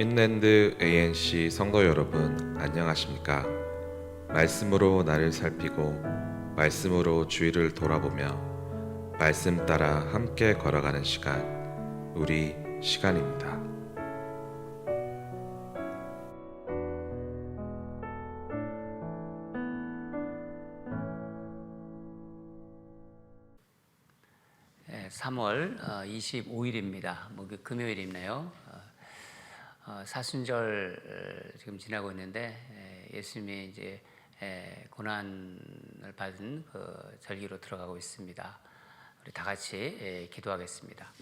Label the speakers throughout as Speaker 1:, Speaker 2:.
Speaker 1: 인랜드 ANC 선거 여러분 안녕하십니까? 말씀으로 나를 살피고 말씀으로 주위를 돌아보며 말씀 따라 함께 걸어가는 시간 우리 시간입니다.
Speaker 2: 예, 3월 25일입니다. 뭐그 금요일이네요. 어, 어, 사순절 어, 지금 지나고 있는데 예, 예수님이 이제 예, 고난을 받은 그 절기로 들어가고 있습니다. 우리 다 같이 예, 기도하겠습니다.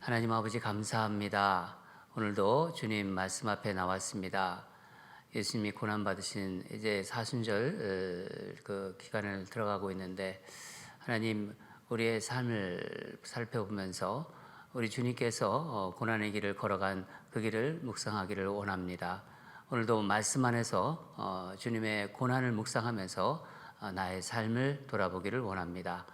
Speaker 2: 하나님 아버지 감사합니다. 오늘도 주님 말씀 앞에 나왔습니다. 예수님이 고난 받으신 이제 사순절 어, 그 기간을 들어가고 있는데 하나님 우리의 삶을 살펴보면서 우리 주님께서 어, 고난의 길을 걸어간 그 길을 묵상하기를 원합니다. 오늘도 말씀 안에서 어, 주님의 고난을 묵상하면서 어, 나의 삶을 돌아보기를 원합니다.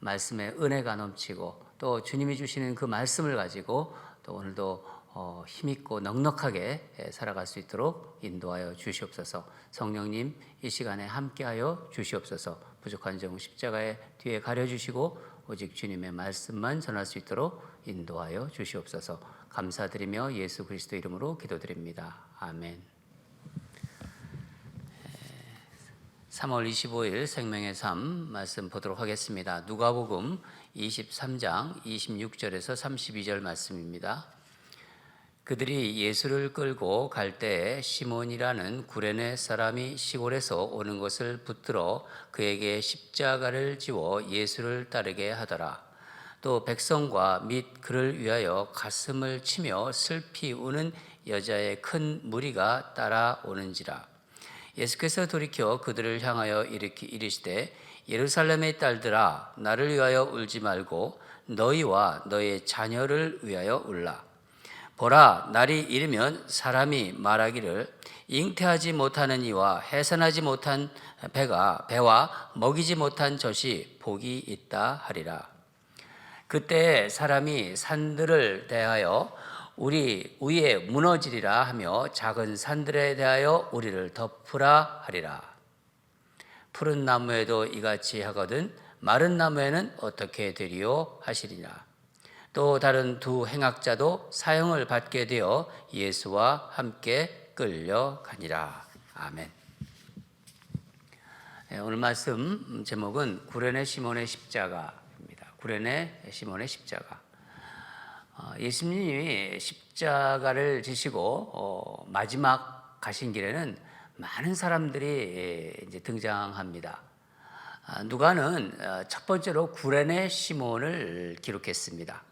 Speaker 2: 말씀에 은혜가 넘치고 또 주님이 주시는 그 말씀을 가지고 또 오늘도 어, 힘있고 넉넉하게 예, 살아갈 수 있도록 인도하여 주시옵소서. 성령님 이 시간에 함께하여 주시옵소서. 부족한 점 십자가의 뒤에 가려주시고 오직 주님의 말씀만 전할 수 있도록 인도하여 주시옵소서. 감사드리며 예수 그리스도 이름으로 기도드립니다. 아멘. 3월 25일 생명의 삶 말씀 보도록 하겠습니다. 누가복음 23장 26절에서 32절 말씀입니다. 그들이 예수를 끌고 갈 때에 시몬이라는 구레네 사람이 시골에서 오는 것을 붙들어 그에게 십자가를 지워 예수를 따르게 하더라. 또 백성과 및 그를 위하여 가슴을 치며 슬피 우는 여자의 큰 무리가 따라오는지라. 예수께서 돌이켜 그들을 향하여 이르시되 예루살렘의 딸들아 나를 위하여 울지 말고 너희와 너의 자녀를 위하여 울라. 보라 날이 이르면 사람이 말하기를 잉태하지 못하는 이와 해산하지 못한 배가 배와 먹이지 못한 젖이 복이 있다 하리라. 그때 사람이 산들을 대하여 우리 위에 무너지리라 하며 작은 산들에 대하여 우리를 덮으라 하리라. 푸른 나무에도 이같이 하거든 마른 나무에는 어떻게 되리요 하시리라. 또 다른 두 행악자도 사형을 받게 되어 예수와 함께 끌려가니라. 아멘. 네, 오늘 말씀 제목은 구레네 시몬의 십자가입니다. 구레네 시몬의 십자가. 어, 예수님이 십자가를 지시고 어, 마지막 가신 길에는 많은 사람들이 예, 이제 등장합니다. 아, 누가는 어, 첫 번째로 구레네 시몬을 기록했습니다.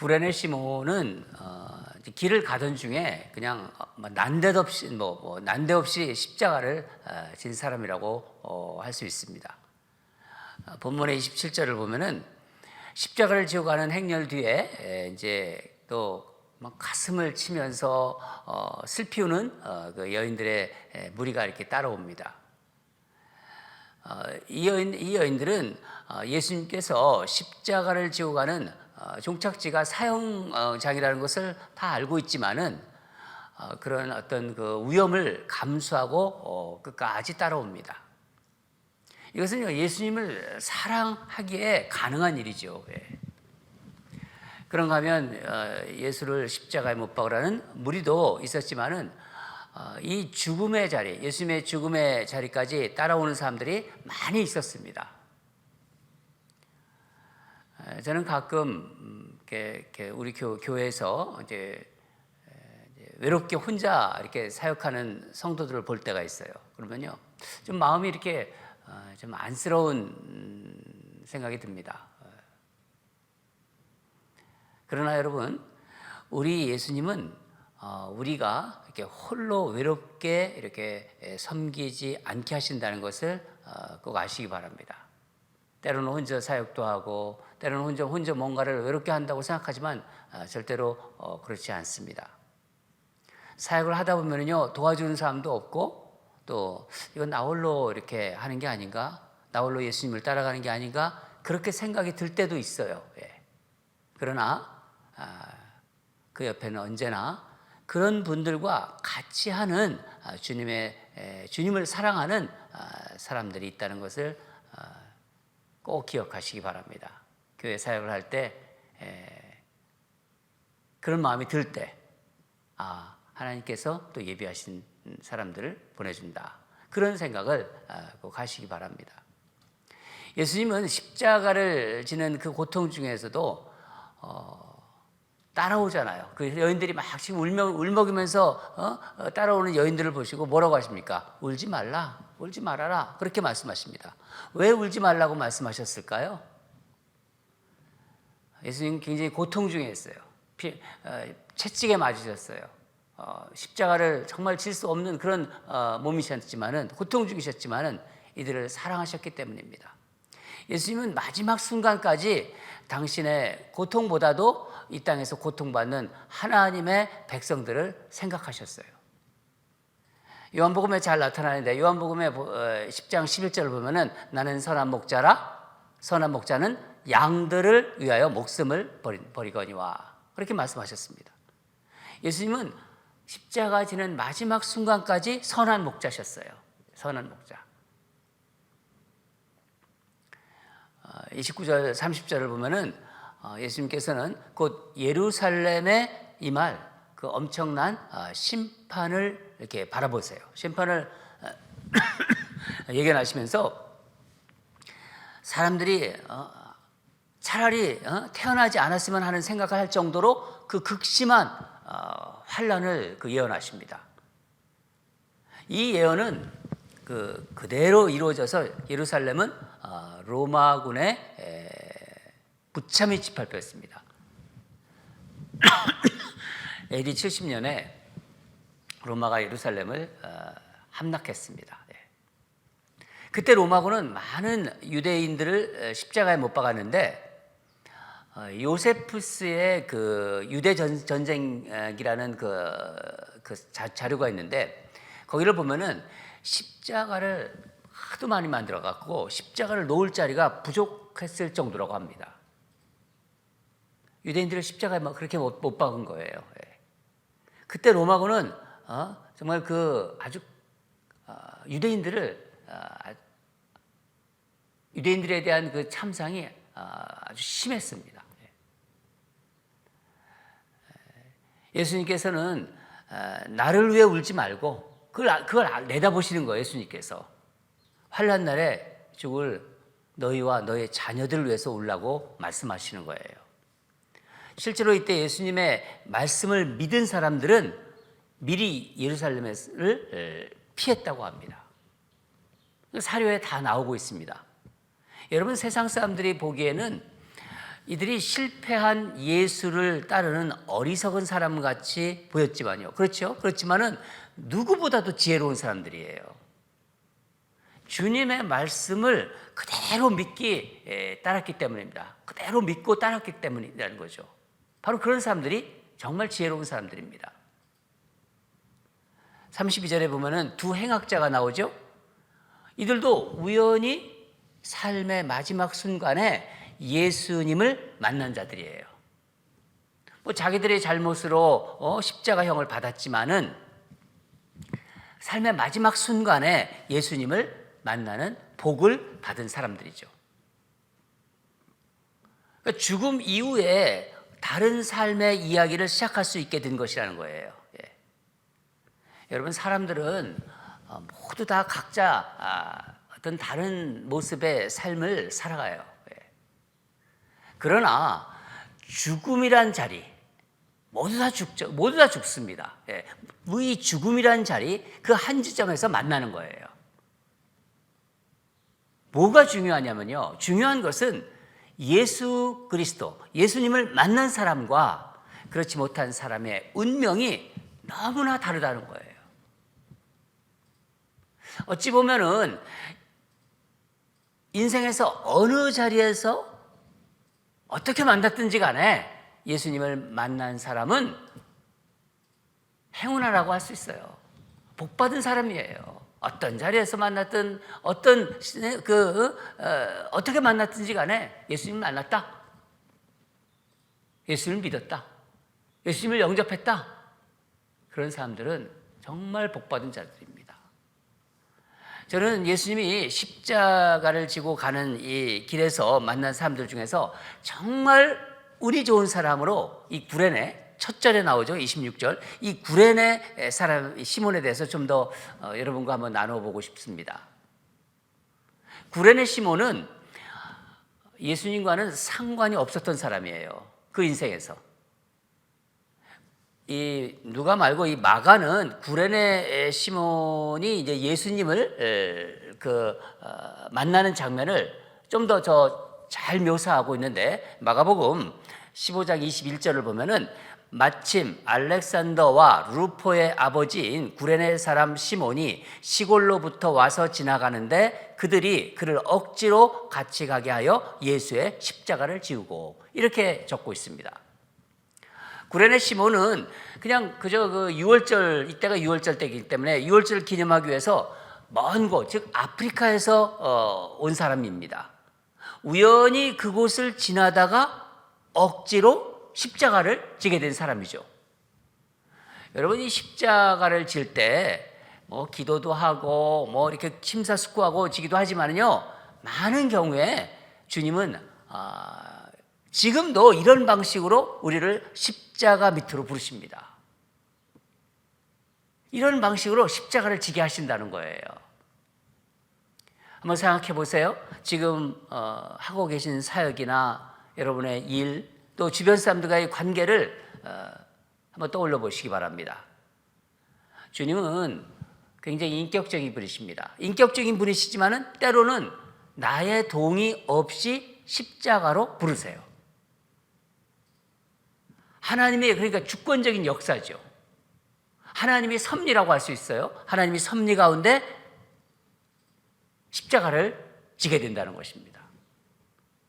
Speaker 2: 구레네 시몬은 어, 길을 가던 중에 그냥 난데없이 뭐, 뭐 난데없이 십자가를 어, 진 사람이라고 어, 할수 있습니다. 어, 본문의 27절을 보면은 십자가를 지고 가는 행렬 뒤에 에, 이제 또막 가슴을 치면서 어, 슬피 우는 어, 그 여인들의 에, 무리가 이렇게 따라옵니다. 어, 이 여인 이 여인들은 어, 예수님께서 십자가를 지고 가는 어, 종착지가 사형장이라는 것을 다 알고 있지만은 어, 그런 어떤 그 위험을 감수하고 어, 끝까지 따라옵니다. 이것은 예수님을 사랑하기에 가능한 일이죠. 예. 그런가 하면 예수를 십자가에 못 박으라는 무리도 있었지만은 이 죽음의 자리, 예수님의 죽음의 자리까지 따라오는 사람들이 많이 있었습니다. 저는 가끔 이렇게 우리 교 회에서 이제 외롭게 혼자 이렇게 사역하는 성도들을 볼 때가 있어요. 그러면요, 좀 마음이 이렇게 어, 좀 안쓰러운 생각이 듭니다. 그러나 여러분, 우리 예수님은 어, 우리가 이렇게 홀로 외롭게 이렇게 섬기지 않게 하신다는 것을 어, 꼭 아시기 바랍니다. 때로는 혼자 사역도 하고, 때로는 혼자 혼자 뭔가를 외롭게 한다고 생각하지만 절대로 그렇지 않습니다. 사역을 하다 보면요 도와주는 사람도 없고 또 이건 나 홀로 이렇게 하는 게 아닌가? 나 홀로 예수님을 따라가는 게 아닌가? 그렇게 생각이 들 때도 있어요. 예. 그러나 아, 그 옆에는 언제나 그런 분들과 같이 하는 아, 주님의 에, 주님을 사랑하는 아, 사람들이 있다는 것을 아, 꼭 기억하시기 바랍니다. 교회 사역을 할 때 그런 마음이 들 때, 아, 하나님께서 또 예비하신 사람들을 보내준다. 그런 생각을 아, 꼭 하시기 바랍니다. 예수님은 십자가를 지는 그 고통 중에서도 어, 따라오잖아요. 그 여인들이 막 지금 울먹이면서 어? 어, 따라오는 여인들을 보시고 뭐라고 하십니까? 울지 말라, 울지 말아라. 그렇게 말씀하십니다. 왜 울지 말라고 말씀하셨을까요? 예수님 굉장히 고통 중에 있어요. 피, 어, 채찍에 맞으셨어요. 어, 십자가를 정말 질 수 없는 그런 어, 몸이셨지만은 고통 중이셨지만은 이들을 사랑하셨기 때문입니다. 예수님은 마지막 순간까지 당신의 고통보다도 이 땅에서 고통받는 하나님의 백성들을 생각하셨어요. 요한복음에 잘 나타나는데 요한복음의 10장 11절을 보면은 나는 선한 목자라 선한 목자는 양들을 위하여 목숨을 버리, 버리거니와 그렇게 말씀하셨습니다. 예수님은 십자가 지는 마지막 순간까지 선한 목자셨어요. 선한 목자. 29절 30절을 보면은 어, 예수님께서는 곧 예루살렘에 임할 그 엄청난 어, 심판을 이렇게 바라보세요. 심판을 어, 예견하시면서 사람들이 차라리 태어나지 않았으면 하는 생각을 할 정도로 그 극심한 환란을 그 예언하십니다. 이 예언은 그 그대로 이루어져서 예루살렘은 로마군의 무참히 짓밟혔습니다. AD 70년에 로마가 예루살렘을 어, 함락했습니다. 예. 그때 로마군은 많은 유대인들을 십자가에 못 박았는데 어, 요세푸스의 그 유대 전쟁이라는 그, 그 자료가 있는데 거기를 보면은 십자가를 하도 많이 만들어 갖고 십자가를 놓을 자리가 부족했을 정도라고 합니다. 유대인들을 십자가에 막 그렇게 못, 못 박은 거예요. 예. 그때 로마군은 어, 정말 그 아주 어, 유대인들을 어, 유대인들에 대한 그 참상이 어, 아주 심했습니다. 예. 예수님께서는 어, 나를 위해 울지 말고 그걸, 그걸 내다보시는 거예요. 예수님께서 환란 날에 죽을 너희와 너의 자녀들을 위해서 울라고 말씀하시는 거예요. 실제로 이때 예수님의 말씀을 믿은 사람들은 미리 예루살렘을 피했다고 합니다. 사료에 다 나오고 있습니다. 여러분 세상 사람들이 보기에는 이들이 실패한 예수를 따르는 어리석은 사람 같이 보였지만요. 그렇죠? 그렇지만은 누구보다도 지혜로운 사람들이에요. 주님의 말씀을 그대로 믿기 따랐기 때문입니다. 그대로 믿고 따랐기 때문이라는 거죠. 바로 그런 사람들이 정말 지혜로운 사람들입니다. 32절에 보면은 두 행악자가 나오죠. 이들도 우연히 삶의 마지막 순간에 예수님을 만난 자들이에요. 뭐 자기들의 잘못으로 어, 십자가형을 받았지만은 삶의 마지막 순간에 예수님을 만나는 복을 받은 사람들이죠. 그러니까 죽음 이후에 다른 삶의 이야기를 시작할 수 있게 된 것이라는 거예요. 예. 여러분 사람들은 어, 모두 다 각자 아, 어떤 다른 모습의 삶을 살아가요. 예. 그러나 죽음이란 자리 모두 다 죽죠. 모두 다 죽습니다. 예. 이 죽음이란 자리 그 한 지점에서 만나는 거예요. 뭐가 중요하냐면요. 중요한 것은 예수 그리스도, 예수님을 만난 사람과 그렇지 못한 사람의 운명이 너무나 다르다는 거예요. 어찌 보면은 인생에서 어느 자리에서 어떻게 만났든지 간에 예수님을 만난 사람은 행운아라고 할 수 있어요. 복 받은 사람이에요. 어떤 자리에서 만났든 어떤 그 어, 어떻게 만났든지 간에 예수님을 만났다. 예수님을 믿었다. 예수님을 영접했다. 그런 사람들은 정말 복받은 자들입니다. 저는 예수님이 십자가를 지고 가는 이 길에서 만난 사람들 중에서 정말 운이 좋은 사람으로 이 구레네 첫 절에 나오죠 26절 이 구레네 사람 이 시몬에 대해서 좀 더 여러분과 한번 나눠 보고 싶습니다. 구레네 시몬은 예수님과는 상관이 없었던 사람이에요. 그 인생에서. 이 누가 말고 이 마가는 구레네 시몬이 이제 예수님을 에, 그 어, 만나는 장면을 좀 더 저 잘 묘사하고 있는데 마가복음 15장 21절을 보면은 마침 알렉산더와 루포의 아버지인 구레네 사람 시몬이 시골로부터 와서 지나가는데 그들이 그를 억지로 같이 가게 하여 예수의 십자가를 지우고 이렇게 적고 있습니다. 구레네 시몬은 그냥 그저 그 6월절 이때가 6월절 때이기 때문에 6월절을 기념하기 위해서 먼 곳, 즉 아프리카에서 어, 온 사람입니다. 우연히 그곳을 지나다가 억지로 십자가를 지게 된 사람이죠. 여러분 이 십자가를 질 때 뭐 기도도 하고 뭐 이렇게 심사숙고하고 지기도 하지만은요 많은 경우에 주님은 아, 지금도 이런 방식으로 우리를 십자가 밑으로 부르십니다. 이런 방식으로 십자가를 지게 하신다는 거예요. 한번 생각해 보세요. 지금 어, 하고 계신 사역이나 여러분의 일, 또 주변 사람들과의 관계를 어, 한번 떠올려 보시기 바랍니다. 주님은 굉장히 인격적인 분이십니다. 인격적인 분이시지만은 때로는 나의 동의 없이 십자가로 부르세요. 하나님의 그러니까 주권적인 역사죠. 하나님이 섭리라고 할 수 있어요. 하나님이 섭리 가운데 십자가를 지게 된다는 것입니다.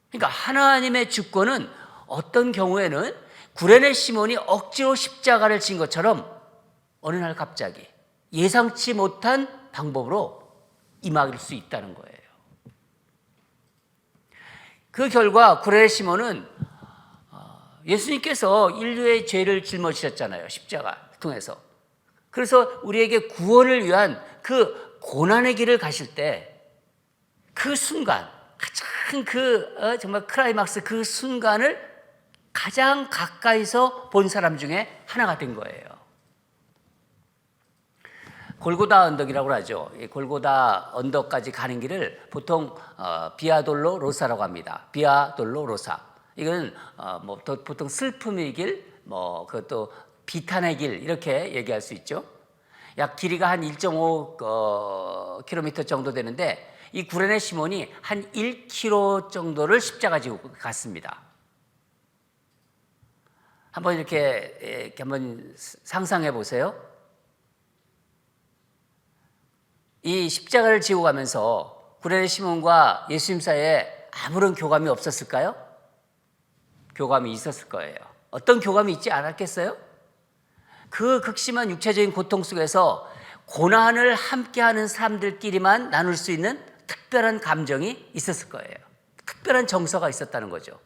Speaker 2: 그러니까 하나님의 주권은 어떤 경우에는 구레네 시몬이 억지로 십자가를 진 것처럼 어느 날 갑자기 예상치 못한 방법으로 임할 수 있다는 거예요. 그 결과 구레네 시몬은 예수님께서 인류의 죄를 짊어지셨잖아요. 십자가 통해서. 그래서 우리에게 구원을 위한 그 고난의 길을 가실 때 그 순간 가장 그 어, 정말 크라이막스 그 순간을 가장 가까이서 본 사람 중에 하나가 된 거예요. 골고다 언덕이라고 하죠. 이 골고다 언덕까지 가는 길을 보통 어, 비아돌로 로사라고 합니다. 비아돌로 로사. 이거는 어, 뭐또 보통 슬픔의 길, 뭐 그것도 비탄의 길 이렇게 얘기할 수 있죠. 약 길이가 한 1.5 어, 정도 되는데 이 구레네 시몬이 한 1km 정도를 십자가 지고 갔습니다. 한번 이렇게, 예, 이렇게 한번 상상해 보세요. 이 십자가를 지고 가면서 구레네 시몬과 예수님 사이에 아무런 교감이 없었을까요? 교감이 있었을 거예요. 어떤 교감이 있지 않았겠어요? 그 극심한 육체적인 고통 속에서 고난을 함께하는 사람들끼리만 나눌 수 있는 특별한 감정이 있었을 거예요. 특별한 정서가 있었다는 거죠.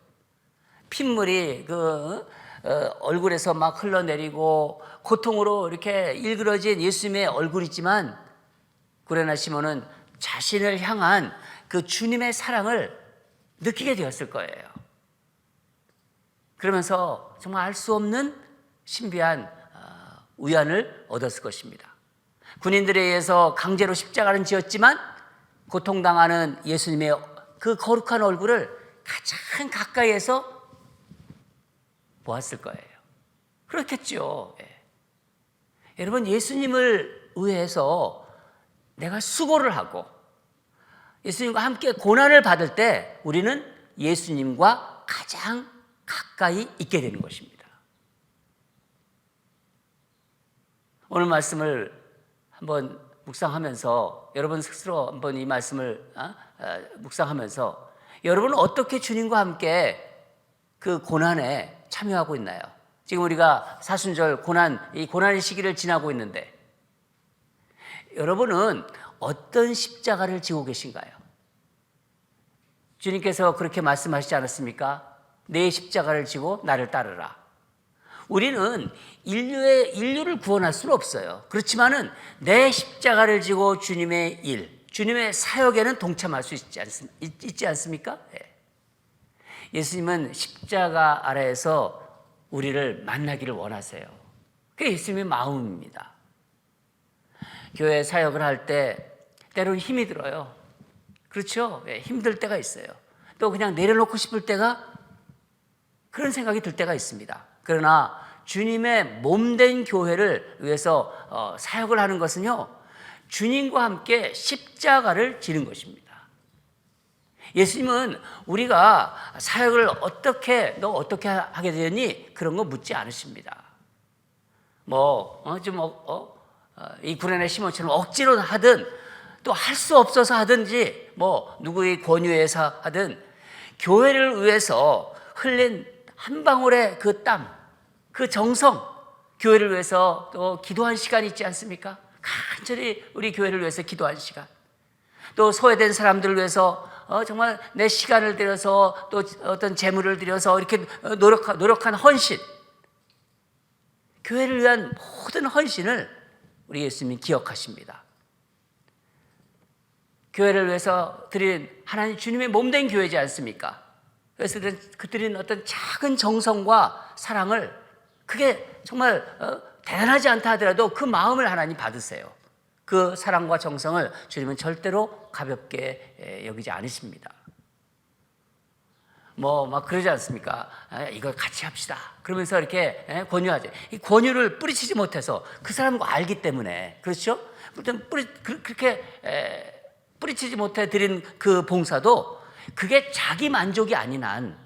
Speaker 2: 핏물이 그 어, 얼굴에서 막 흘러내리고 고통으로 이렇게 일그러진 예수님의 얼굴이지만 구레나 시몬은 자신을 향한 그 주님의 사랑을 느끼게 되었을 거예요. 그러면서 정말 알 수 없는 신비한 어, 위안을 얻었을 것입니다. 군인들에 의해서 강제로 십자가는 지었지만 고통당하는 예수님의 그 거룩한 얼굴을 가장 가까이에서 보았을 거예요. 그렇겠죠. 예. 여러분 예수님을 위해서 내가 수고를 하고 예수님과 함께 고난을 받을 때 우리는 예수님과 가장 가까이 있게 되는 것입니다. 오늘 말씀을 한번 묵상하면서 여러분 스스로 한번 이 말씀을 어? 어, 묵상하면서 여러분은 어떻게 주님과 함께 그 고난에 참여하고 있나요? 지금 우리가 사순절 고난 이 고난의 시기를 지나고 있는데 여러분은 어떤 십자가를 지고 계신가요? 주님께서 그렇게 말씀하시지 않았습니까? 내 십자가를 지고 나를 따르라. 우리는 인류의 인류를 구원할 수는 없어요. 그렇지만은 내 십자가를 지고 주님의 일, 주님의 사역에는 동참할 수 있지, 않, 있지 않습니까? 예. 예수님은 십자가 아래에서 우리를 만나기를 원하세요. 그게 예수님의 마음입니다. 교회 사역을 할 때 때로는 힘이 들어요. 그렇죠? 예, 힘들 때가 있어요. 또 그냥 내려놓고 싶을 때가 그런 생각이 들 때가 있습니다. 그러나 주님의 몸된 교회를 위해서 어, 사역을 하는 것은요, 주님과 함께 십자가를 지는 것입니다. 예수님은 우리가 사역을 어떻게 너 어떻게 하게 되니 그런 거 묻지 않으십니다. 뭐좀 어, 어, 어, 이 구련의 시몬처럼 억지로 하든 또 할 수 없어서 하든지 뭐 누구의 권유에서 하든 교회를 위해서 흘린 한 방울의 그 땀, 그 정성, 교회를 위해서 또 기도한 시간이 있지 않습니까? 간절히 우리 교회를 위해서 기도한 시간. 또 소외된 사람들을 위해서 어, 정말 내 시간을 들여서 또 어떤 재물을 들여서 이렇게 노력, 노력한 헌신. 교회를 위한 모든 헌신을 우리 예수님이 기억하십니다. 교회를 위해서 드린 하나님 주님의 몸된 교회지 않습니까? 그래서 그 드린 어떤 작은 정성과 사랑을 그게 정말 어, 대단하지 않다 하더라도 그 마음을 하나님 받으세요. 그 사랑과 정성을 주님은 절대로 가볍게 여기지 않으십니다. 뭐 막 그러지 않습니까? 이걸 같이 합시다. 그러면서 이렇게 권유하죠. 이 권유를 뿌리치지 못해서 그 사람과 알기 때문에 그렇죠? 뿌리 그렇게 뿌리치지 못해 드린 그 봉사도 그게 자기 만족이 아닌 한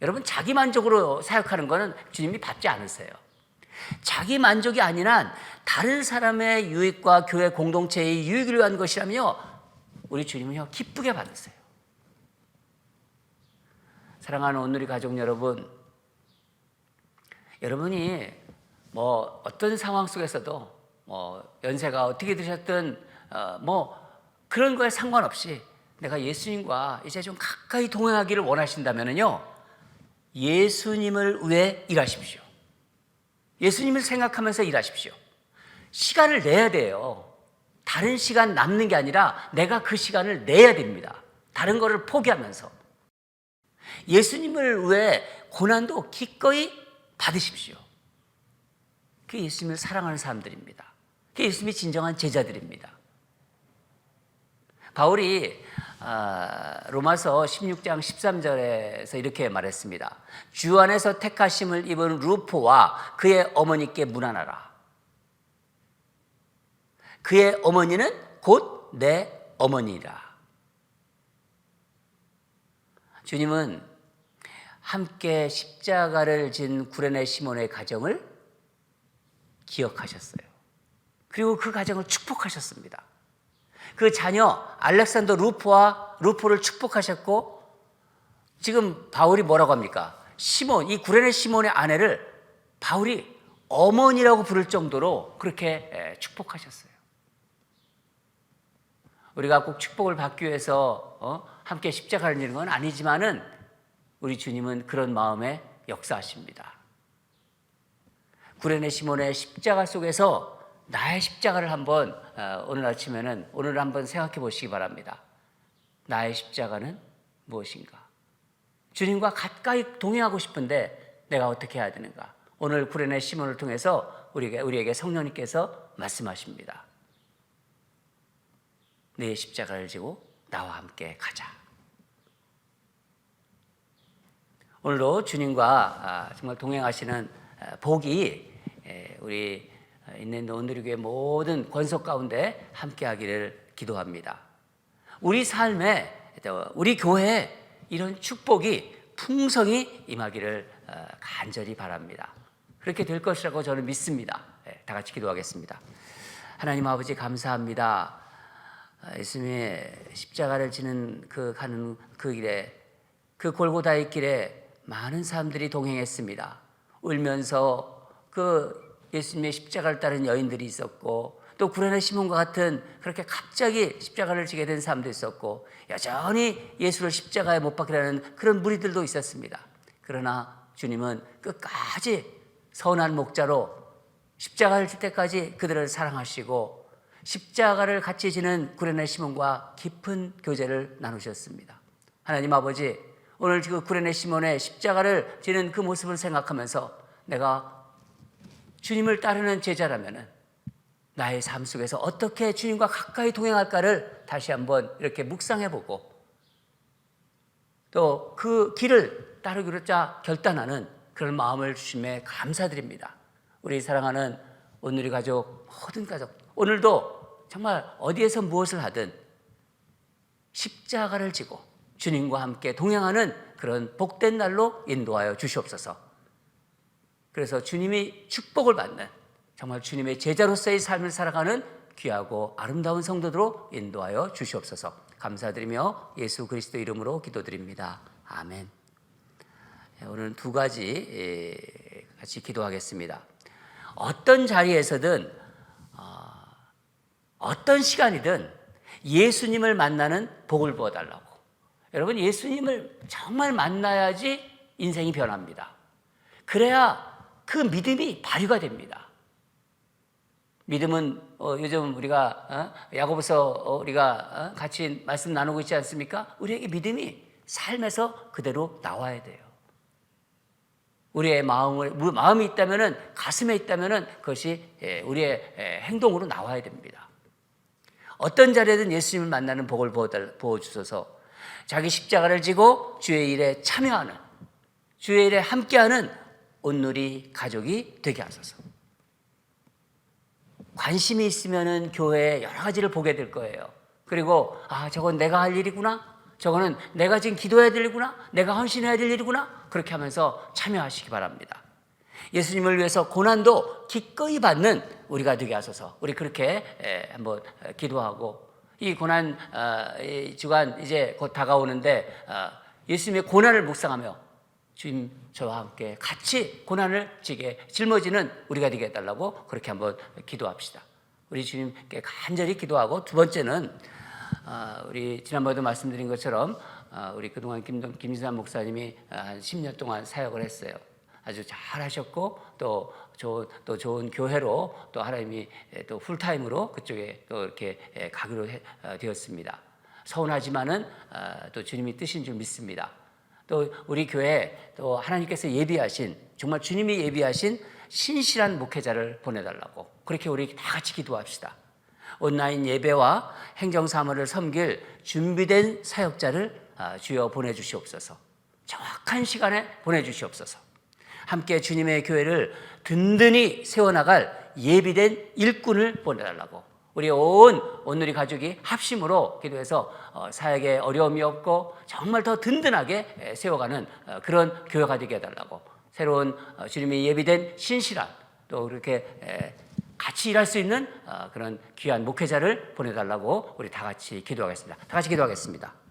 Speaker 2: 여러분 자기 만족으로 사역하는 거는 주님이 받지 않으세요. 자기 만족이 아닌 한 다른 사람의 유익과 교회 공동체의 유익을 위한 것이라며 우리 주님은요 기쁘게 받으세요. 사랑하는 온누리 가족 여러분, 여러분이 뭐 어떤 상황 속에서도 뭐 연세가 어떻게 되셨든 어 뭐 그런 거에 상관없이 내가 예수님과 이제 좀 가까이 동행하기를 원하신다면요 예수님을 위해 일하십시오. 예수님을 생각하면서 일하십시오. 시간을 내야 돼요. 다른 시간 남는 게 아니라 내가 그 시간을 내야 됩니다. 다른 거를 포기하면서. 예수님을 위해 고난도 기꺼이 받으십시오. 그게 예수님을 사랑하는 사람들입니다. 그게 예수님이 진정한 제자들입니다. 바울이 아, 로마서 16장 13절에서 이렇게 말했습니다. 주 안에서 택하심을 입은 루포와 그의 어머니께 문안하라. 그의 어머니는 곧 내 어머니라. 주님은 함께 십자가를 진 구레네 시몬의 가정을 기억하셨어요. 그리고 그 가정을 축복하셨습니다. 그 자녀 알렉산더 루포와 루포를 축복하셨고 지금 바울이 뭐라고 합니까? 시몬 이 구레네 시몬의 아내를 바울이 어머니라고 부를 정도로 그렇게 축복하셨어요. 우리가 꼭 축복을 받기 위해서 어? 함께 십자가를 지는 건 아니지만은 우리 주님은 그런 마음에 역사하십니다. 구레네 시몬의 십자가 속에서 나의 십자가를 한번 어, 오늘 아침에는 오늘 한번 생각해 보시기 바랍니다. 나의 십자가는 무엇인가? 주님과 가까이 동행하고 싶은데 내가 어떻게 해야 되는가? 오늘 구레네 시몬을 통해서 우리에게 우리에게 성령님께서 말씀하십니다. 내 십자가를 지고 나와 함께 가자. 오늘도 주님과 아, 정말 동행하시는 아, 복이 우리 있는 오늘교회 모든 권속 가운데 함께하기를 기도합니다. 우리 삶에 우리 교회에 이런 축복이 풍성히 임하기를 어, 간절히 바랍니다. 그렇게 될 것이라고 저는 믿습니다. 예, 다 같이 기도하겠습니다. 하나님 아버지 감사합니다. 아, 예수님의 십자가를 지는 그 가는 그 길에 그 골고다의 길에 많은 사람들이 동행했습니다. 울면서 그 예수님의 십자가를 따른 여인들이 있었고 또 구레네 시몬과 같은 그렇게 갑자기 십자가를 지게 된 사람도 있었고 여전히 예수를 십자가에 못 박히라는 그런 무리들도 있었습니다. 그러나 주님은 끝까지 선한 목자로 십자가를 질 때까지 그들을 사랑하시고 십자가를 같이 지는 구레네 시몬과 깊은 교제를 나누셨습니다. 하나님 아버지, 오늘 그 구레네 시몬의 십자가를 지는 그 모습을 생각하면서 내가 주님을 따르는 제자라면은 나의 삶 속에서 어떻게 주님과 가까이 동행할까를 다시 한번 이렇게 묵상해 보고 또 그 길을 따르기로 짜 결단하는 그런 마음을 주심에 감사드립니다. 우리 사랑하는 오늘의 가족 모든 가족 오늘도 정말 어디에서 무엇을 하든 십자가를 지고 주님과 함께 동행하는 그런 복된 날로 인도하여 주시옵소서. 그래서 주님이 축복을 받는 정말 주님의 제자로서의 삶을 살아가는 귀하고 아름다운 성도들로 인도하여 주시옵소서. 감사드리며 예수 그리스도 이름으로 기도드립니다. 아멘. 예, 오늘 두 가지 예, 같이 기도하겠습니다. 어떤 자리에서든 어, 어떤 시간이든 예수님을 만나는 복을 부어 달라고. 여러분 예수님을 정말 만나야지 인생이 변합니다. 그래야 그 믿음이 발휘가 됩니다. 믿음은 어, 요즘 우리가 어, 야고보서 어, 우리가 어, 같이 말씀 나누고 있지 않습니까? 우리에게 믿음이 삶에서 그대로 나와야 돼요. 우리의 마음을 마음이 있다면은 가슴에 있다면은 그것이 예, 우리의 예, 행동으로 나와야 됩니다. 어떤 자리에든 예수님을 만나는 복을 부어 주셔서 자기 십자가를 지고 주의 일에 참여하는 주의 일에 함께하는 온누리 가족이 되게 하소서. 관심이 있으면은 교회에 여러 가지를 보게 될 거예요. 그리고 아 저건 내가 할 일이구나. 저거는 내가 지금 기도해야 될 일이구나. 내가 헌신해야 될 일이구나. 그렇게 하면서 참여하시기 바랍니다. 예수님을 위해서 고난도 기꺼이 받는 우리가 되게 하소서. 우리 그렇게 에, 한번 기도하고 이 고난 어, 이 주간 이제 곧 다가오는데 어, 예수님의 고난을 묵상하며 주님 저와 함께 같이 고난을 지게 짊어지는 우리가 되게 해달라고 그렇게 한번 기도합시다. 우리 주님께 간절히 기도하고 두 번째는 어, 우리 지난번에도 말씀드린 것처럼 어, 우리 그동안 김, 김진환 목사님이 한 10년 동안 사역을 했어요. 아주 잘 하셨고 또 좋은, 또 좋은 교회로 또 하나님이 또 풀타임으로 그쪽에 또 이렇게 가기로 해, 어, 되었습니다. 서운하지만은 어, 또 주님이 뜻인 줄 믿습니다. 또 우리 교회 또 하나님께서 예비하신 정말 주님이 예비하신 신실한 목회자를 보내달라고 그렇게 우리 다 같이 기도합시다. 온라인 예배와 행정 사무를 섬길 준비된 사역자를 아, 주여 보내주시옵소서. 정확한 시간에 보내주시옵소서. 함께 주님의 교회를 든든히 세워나갈 예비된 일꾼을 보내달라고 우리 온 오늘이 가족이 합심으로 기도해서 어, 사역에 어려움이 없고 정말 더 든든하게 세워가는 어, 그런 교회가 되게 해달라고 새로운 어, 주님이 예비된 신실한 또 그렇게 같이 일할 수 있는 그런 귀한 목회자를 보내달라고 우리 다 같이 기도하겠습니다. 다 같이 기도하겠습니다.